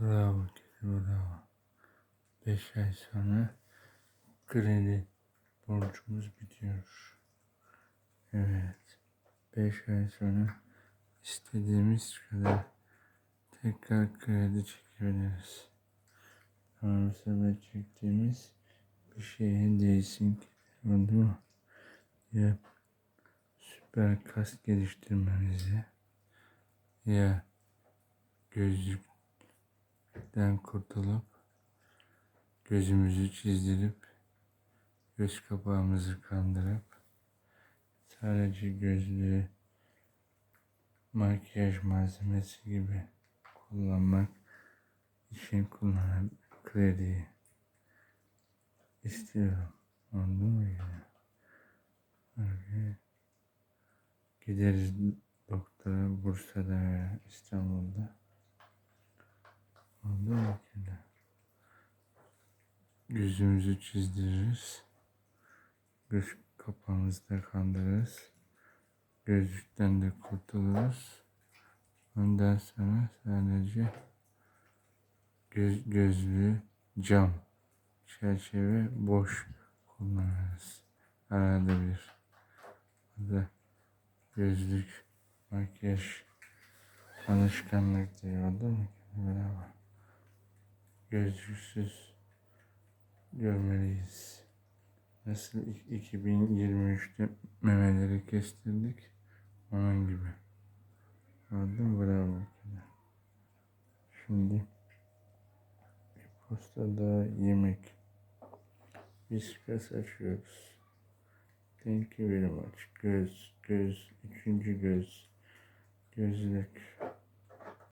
Bravo kedi bravo. 5 ay sonra kredi borcumuz bitiyor. Evet. 5 ay sonra istediğimiz kadar tekrar kredi çekebiliriz. Ama sefer çektiğimiz bir şeye değsin ki. Oldu mu? Ya süper kas geliştirmemize ya gözlükten kurtulup gözümüzü çizdirip göz kapağımızı kandırıp sadece gözlüğü makyaj malzemesi gibi kullanmak için kullanan krediyi istiyorum. Oldu mu yani? Gideriz doktora Bursa'da veya İstanbul'da. Kedi? Gözümüzü çizdiririz. Göz kapağımızı da kandırırız. Gözlükten de kurtuluruz. Ondan sonra sadece göz, gözlüğü cam, çerçeve boş kullanırız. Arada bir. Bu da gözlük, makyaj, alışkanlık diye oldu mu? Bravo. Gözlüksüz görmeliyiz. Nasıl 2023'te memeleri kestirdik? Onun gibi. Oldu mu? Bravo. Şimdi postada yemek. Viskas açıyoruz. Thank you very much. Göz, göz, üçüncü göz, gözlük.